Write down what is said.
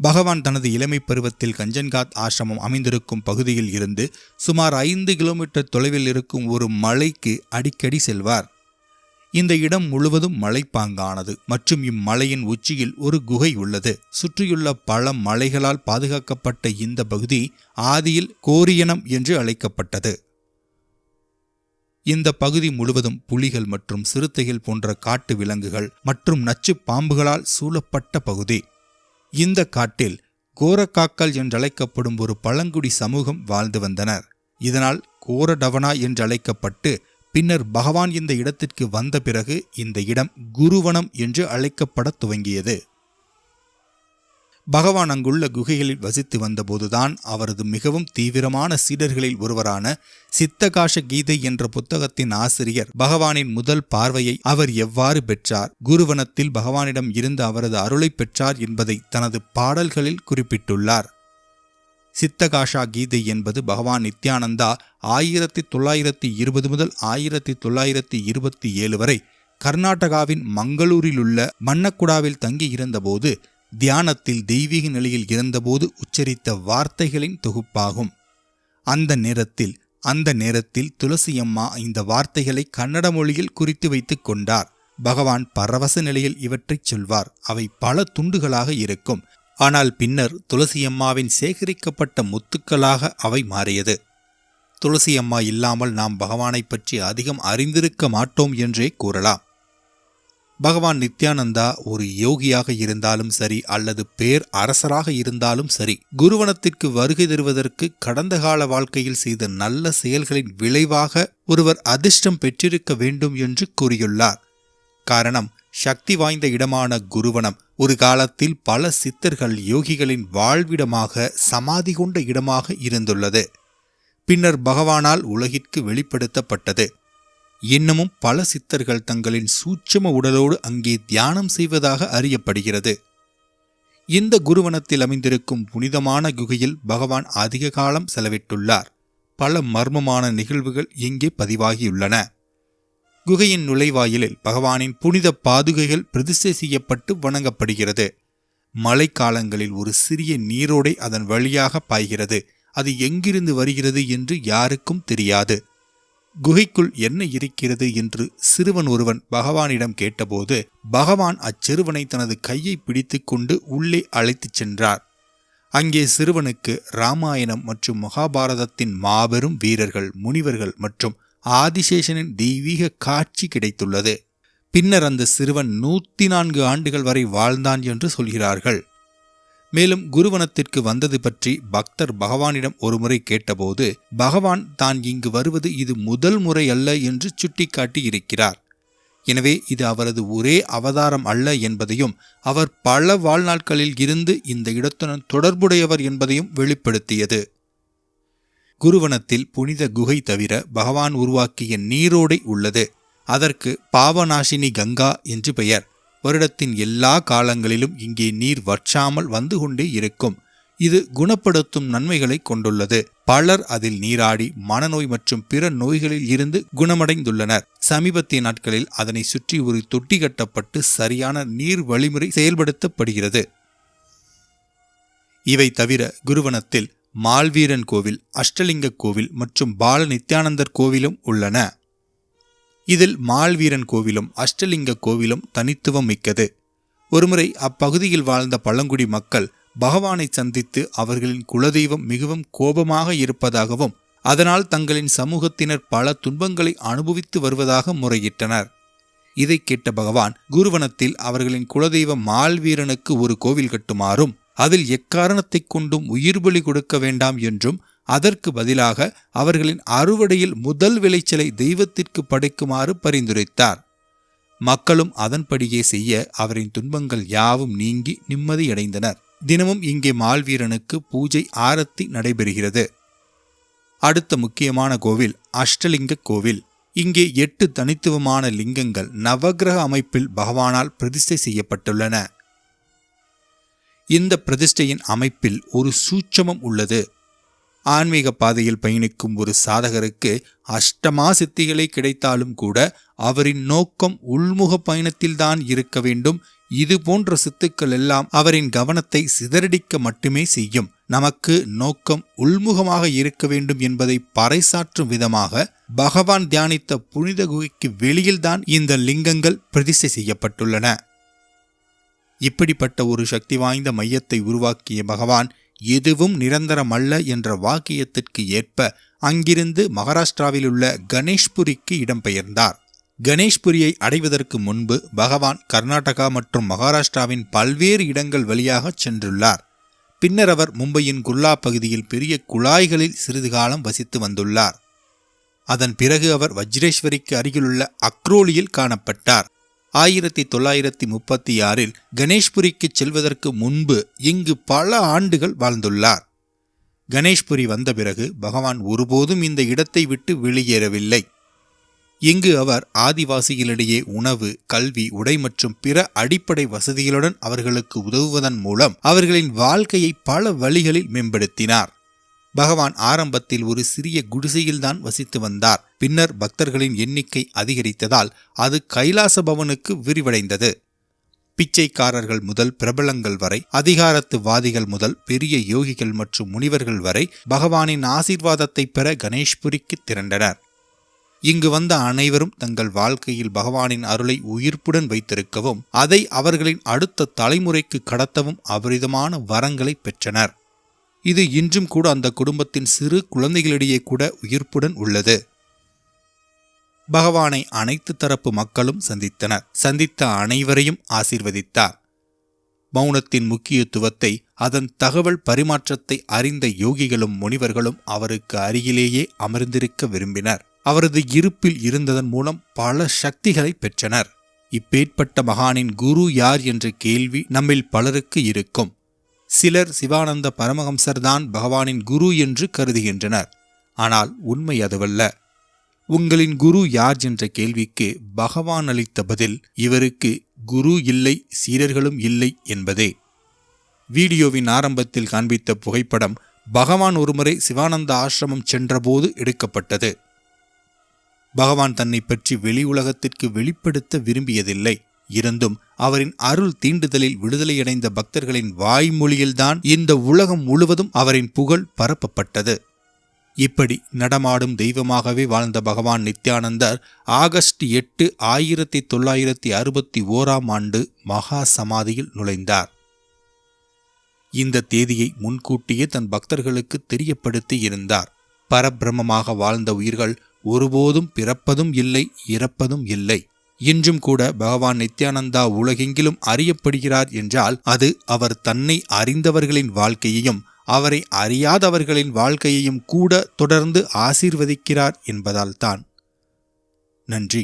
பகவான் தனது இளமை பருவத்தில் கஞ்சன்காத் ஆசிரமம் அமைந்திருக்கும் பகுதியில் இருந்து சுமார் ஐந்து கிலோமீட்டர் தொலைவில் இருக்கும் ஒரு மலைக்கு அடிக்கடி செல்வார். இந்த இடம் முழுவதும் மலைப்பாங்கானது மற்றும் இம்மலையின் உச்சியில் ஒரு குகை உள்ளது. சுற்றியுள்ள பல மலைகளால் பாதுகாக்கப்பட்ட இந்த பகுதி ஆதியில் கோரியனம் என்று அழைக்கப்பட்டது. இந்த பகுதி முழுவதும் புலிகள் மற்றும் சிறுத்தைகள் போன்ற காட்டு விலங்குகள் மற்றும் நச்சு பாம்புகளால் சூழப்பட்ட பகுதி. இந்த காட்டில் கோரக்காக்கள் என்றழைக்கப்படும் ஒரு பழங்குடி சமூகம் வாழ்ந்து வந்தனர். இதனால் கோரடவனா என்றழைக்கப்பட்டு பின்னர் பகவான் இந்த இடத்திற்கு வந்த பிறகு இந்த இடம் குருவனம் என்று அழைக்கப்படத் துவங்கியது. பகவான் அங்குள்ள குகைகளில் வசித்து வந்தபோதுதான் அவரது மிகவும் தீவிரமான சீடர்களில் ஒருவரான சித்தகாஷ கீதை என்ற புத்தகத்தின் ஆசிரியர் பகவானின் முதல் பார்வையை அவர் எவ்வாறு பெற்றார்? குருவனத்தில் பகவானிடம் இருந்து அவரது அருளை பெற்றார் என்பதை தனது பாடல்களில் குறிப்பிட்டுள்ளார். சித்தகாஷா கீதை என்பது பகவான் நித்யானந்தா ஆயிரத்தி தொள்ளாயிரத்தி இருபது முதல் ஆயிரத்தி தொள்ளாயிரத்தி இருபத்தி ஏழு வரை கர்நாடகாவின் மங்களூரிலுள்ள மன்னக்குடாவில் தங்கியிருந்தபோது தியானத்தில் தெய்வீக நிலையில் இருந்தபோது உச்சரித்த வார்த்தைகளின் தொகுப்பாகும். அந்த நேரத்தில் அந்த நேரத்தில் துளசியம்மா இந்த வார்த்தைகளை கன்னட மொழியில் குறித்து வைத்துக் கொண்டார். பகவான் பரவச நிலையில் இவற்றைச் சொல்வார். அவை பல துண்டுகளாக இருக்கும். ஆனால் பின்னர் துளசியம்மாவின் சேகரிக்கப்பட்ட முத்துக்களாக அவை மாறியது. துளசியம்மா இல்லாமல் நாம் பகவானைப் பற்றி அதிகம் அறிந்திருக்க மாட்டோம் என்றே கூறலாம். பகவான் நித்யானந்தா ஒரு யோகியாக இருந்தாலும் சரி அல்லது பேர் அரசராக இருந்தாலும் சரி குருவனத்திற்கு வருகை தருவதற்கு கடந்த கால வாழ்க்கையில் செய்த நல்ல செயல்களின் விளைவாக ஒருவர் அதிர்ஷ்டம் பெற்றிருக்க வேண்டும் என்று கூறியுள்ளார். காரணம் சக்தி வாய்ந்த இடமான குருவனம் ஒரு காலத்தில் பல சித்தர்கள் யோகிகளின் வாழ்விடமாக சமாதி கொண்ட இடமாக இருந்துள்ளது. பின்னர் பகவானால் உலகிற்கு வெளிப்படுத்தப்பட்டது. இன்னமும் பல சித்தர்கள் தங்களின் சூட்சம உடலோடு அங்கே தியானம் செய்வதாக அறியப்படுகிறது. இந்த குருவனத்தில் அமைந்திருக்கும் புனிதமான குகையில் பகவான் அதிக காலம் செலவிட்டுள்ளார். பல மர்மமான நிகழ்வுகள் இங்கே பதிவாகியுள்ளன. குகையின் நுழைவாயிலில் பகவானின் புனித பாதுகைகள் பிரதிஷ்டை செய்யப்பட்டு வணங்கப்படுகிறது. மழைக்காலங்களில் ஒரு சிறிய நீரோடை அதன் வழியாக பாய்கிறது. அது எங்கிருந்து வருகிறது என்று யாருக்கும் தெரியாது. குகைக்குள் என்ன இருக்கிறது என்று சிறுவன் ஒருவன் பகவானிடம் கேட்டபோது பகவான் அச்சிறுவனை தனது கையை பிடித்துக்கொண்டு உள்ளே அழைத்துச் சென்றார். அங்கே சிறுவனுக்கு ராமாயணம் மற்றும் மகாபாரதத்தின் மாபெரும் வீரர்கள் முனிவர்கள் மற்றும் ஆதிசேஷனின் தெய்வீக காட்சி கிடைத்துள்ளது. பின்னர் அந்த சிறுவன் நூற்றி நான்கு ஆண்டுகள் வரை வாழ்ந்தான் என்று சொல்கிறார்கள். மேலும் குருவனத்திற்கு வந்தது பற்றி பக்தர் பகவானிடம் ஒருமுறை கேட்டபோது பகவான் தான் இங்கு வருவது இது முதல் முறை அல்ல என்று சுட்டிக்காட்டி இருக்கிறார். எனவே இது அவரது ஒரே அவதாரம் அல்ல என்பதையும் அவர் பல வாழ்நாட்களில் இருந்து இந்த இடத்துடன் தொடர்புடையவர் என்பதையும் வெளிப்படுத்தியது. குருவனத்தில் புனித குகை தவிர பகவான் உருவாக்கிய நீரோடை உள்ளது. அதற்கு பாவநாசினி கங்கா என்று பெயர். வருடத்தின் எல்லா காலங்களிலும் இங்கே நீர் வற்றாமல் வந்து கொண்டே இருக்கும். இது குணப்படுத்தும் நன்மைகளை கொண்டுள்ளது. பலர் அதில் நீராடி மனநோய் மற்றும் பிற நோய்களில் இருந்து குணமடைந்துள்ளனர். சமீபத்திய நாட்களில் அதனை சுற்றி ஒரு தொட்டி கட்டப்பட்டு சரியான நீர் வழிமுறை செயல்படுத்தப்படுகிறது. இவை தவிர குருவனத்தில் மால்வீரன் கோவில் அஷ்டலிங்க கோவில் மற்றும் பால நித்யானந்தர் கோவிலும் உள்ளன. இதில் மால்வீரன் கோவிலும் அஷ்டலிங்க கோவிலும் தனித்துவம் மிக்கது. ஒருமுறை அப்பகுதியில் வாழ்ந்த பழங்குடி மக்கள் பகவானை சந்தித்து அவர்களின் குலதெய்வம் மிகவும் கோபமாக இருப்பதாகவும் அதனால் தங்களின் சமூகத்தினர் பல துன்பங்களை அனுபவித்து வருவதாக முறையிட்டனர். இதை கேட்ட பகவான் குருவனத்தில் அவர்களின் குலதெய்வ மால்வீரனுக்கு ஒரு கோவில் கட்டுமாறும் அதில் எக்காரணத்தைக் கொண்டும் உயிர்பலி கொடுக்க வேண்டாம் என்றும் அதற்கு பதிலாக அவர்களின் அறுவடையில் முதல் விளைச்சலை தெய்வத்திற்கு படைக்குமாறு பரிந்துரைத்தார். மக்களும் அதன்படியே செய்ய அவரின் துன்பங்கள் யாவும் நீங்கி நிம்மதியடைந்தனர். தினமும் இங்கே மால்வீரனுக்கு பூஜை ஆரத்தி நடைபெறுகிறது. அடுத்த முக்கியமான கோவில் அஷ்டலிங்க கோவில். இங்கே எட்டு தனித்துவமான லிங்கங்கள் நவகிரக அமைப்பில் பகவானால் பிரதிஷ்டை செய்யப்பட்டுள்ளன. இந்த பிரதிஷ்டையின் அமைப்பில் ஒரு சூட்சமம் உள்ளது. ஆன்மீக பாதையில் பயணிக்கும் ஒரு சாதகருக்கு அஷ்டமா சித்திகளை கிடைத்தாலும் கூட அவரின் நோக்கம் உள்முக பயணத்தில்தான் இருக்க வேண்டும். இது போன்ற சித்துக்கள் எல்லாம் அவரின் கவனத்தை சிதறடிக்க மட்டுமே செய்யும். நமக்கு நோக்கம் உள்முகமாக இருக்க வேண்டும் என்பதை பறைசாற்றும் விதமாக பகவான் தியானித்த புனித குகைக்கு வெளியில்தான் இந்த லிங்கங்கள் பிரதிஷ்டை செய்யப்பட்டுள்ளன. இப்படிப்பட்ட ஒரு சக்தி வாய்ந்த மையத்தை உருவாக்கிய பகவான் எதுவும் நிரந்தரமல்ல என்ற வாக்கியத்திற்கு ஏற்ப அங்கிருந்து மகாராஷ்டிராவிலுள்ள கணேஷ்புரிக்கு இடம்பெயர்ந்தார். கணேஷ்புரியை அடைவதற்கு முன்பு பகவான் கர்நாடகா மற்றும் மகாராஷ்டிராவின் பல்வேறு இடங்கள் வழியாக சென்றுள்ளார். பின்னர் அவர் மும்பையின் குல்லா பகுதியில் பெரிய குழாய்களில் சிறிது காலம் வசித்து வந்துள்ளார். அதன் பிறகு அவர் வஜ்ரேஸ்வரிக்கு அருகிலுள்ள அக்ரோலியில் காணப்பட்டார். ஆயிரத்தி தொள்ளாயிரத்தி முப்பத்தி ஆறில் கணேஷ்புரிக்கு செல்வதற்கு முன்பு இங்கு பல ஆண்டுகள் வாழ்ந்துள்ளார். கணேஷ்புரி வந்த பிறகு பகவான் ஒருபோதும் இந்த இடத்தை விட்டு வெளியேறவில்லை. இங்கு அவர் ஆதிவாசிகளிடையே உணவு கல்வி உடை மற்றும் பிற அடிப்படை வசதிகளுடன் அவர்களுக்கு உதவுவதன் மூலம் அவர்களின் வாழ்க்கையை பல வழிகளில் மேம்படுத்தினார். பகவான் ஆரம்பத்தில் ஒரு சிறிய குடிசையில்தான் வசித்து வந்தார். பின்னர் பக்தர்களின் எண்ணிக்கை அதிகரித்ததால் அது கைலாச பவனுக்கு விரிவடைந்தது. பிச்சைக்காரர்கள் முதல் பிரபலங்கள் வரை அதிகாரத்துவாதிகள் முதல் பெரிய யோகிகள் மற்றும் முனிவர்கள் வரை பகவானின் ஆசீர்வாதத்தை பெற கணேஷ்புரிக்கு திரண்டனர். இங்கு வந்த அனைவரும் தங்கள் வாழ்க்கையில் பகவானின் அருளை உயிர்ப்புடன் வைத்திருக்கவும் அதை அவர்களின் அடுத்த தலைமுறைக்கு கடத்தவும் அபரிதமான வரங்களை பெற்றனர். இது இன்றும் கூட அந்த குடும்பத்தின் சிறு குழந்தைகளிடையே கூட உயிர்ப்புடன் உள்ளது. பகவானை அனைத்து தரப்பு மக்களும் சந்தித்தனர். சந்தித்த அனைவரையும் ஆசீர்வதித்தார். மௌனத்தின் முக்கியத்துவத்தை அதன் தகவல் பரிமாற்றத்தை அறிந்த யோகிகளும் முனிவர்களும் அவருக்கு அருகிலேயே அமர்ந்திருக்க விரும்பினர். அவரது இருப்பில் இருந்ததன் மூலம் பல சக்திகளை பெற்றனர். இப்பேற்பட்ட மகானின் குரு யார் என்ற கேள்வி நம்மில் பலருக்கு இருக்கும். சிலர் சிவானந்த பரமஹம்சர்தான் பகவானின் குரு என்று கருதுகின்றனர். ஆனால் உண்மை அதுவல்ல. உங்களின் குரு யார் என்ற கேள்விக்கு பகவான் அளித்த பதில் இவருக்கு குரு இல்லை சீடர்களும் இல்லை என்பதே. வீடியோவின் ஆரம்பத்தில் காண்பித்த புகைப்படம் பகவான் ஒருமுறை சிவானந்த ஆசிரமம் சென்றபோது எடுக்கப்பட்டது. பகவான் தன்னை பற்றி வெளி உலகத்திற்கு வெளிப்படுத்த விரும்பியதில்லை. இருந்தும் அவரின் அருள் தீண்டுதலில் விடுதலையடைந்த பக்தர்களின் வாய்மொழியில்தான் இந்த உலகம் முழுவதும் அவரின் புகழ் பரப்பப்பட்டது. இப்படி நடமாடும் தெய்வமாகவே வாழ்ந்த பகவான் நித்யானந்தர் ஆகஸ்ட் எட்டு ஆயிரத்தி தொள்ளாயிரத்தி அறுபத்தி ஓராம் ஆண்டு மகா சமாதியில் நுழைந்தார். இந்த தேதியை முன்கூட்டியே தன் பக்தர்களுக்கு தெரியப்படுத்தி இருந்தார். பரபிரமமாக வாழ்ந்த உயிர்கள் ஒருபோதும் பிறப்பதும் இல்லை இறப்பதும் இல்லை. இன்றும் கூட பகவான் நித்யானந்தா உலகெங்கிலும் அறியப்படுகிறார் என்றால் அது அவர் தன்னை அறிந்தவர்களின் வாழ்க்கையையும் அவரை அறியாதவர்களின் வாழ்க்கையையும் கூட தொடர்ந்து ஆசீர்வதிக்கிறார் என்பதால்தான். நன்றி.